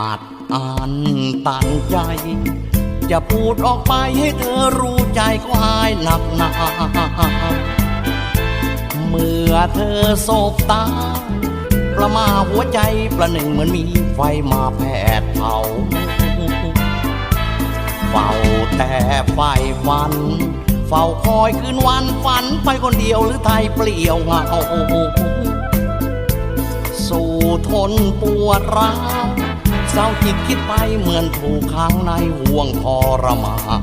อ่านตั้งใจ จะพูดออกไปให้เธอรู้ใจก็หายหนักหนาเมื่อเธอโศบตา ประมาหัวใจประหนึ่งเหมือนมีไฟมาแผดเผาเฝ้าแต่ไฟฝัน เฝ้าคอยคืนวันฝันไปคนเดียวหรือไทยเปลี่ยวเหงา สู่ทนปวดร้าว เศร้าจิตคิดไปเหมือนถูกขังในห่วงทรมาน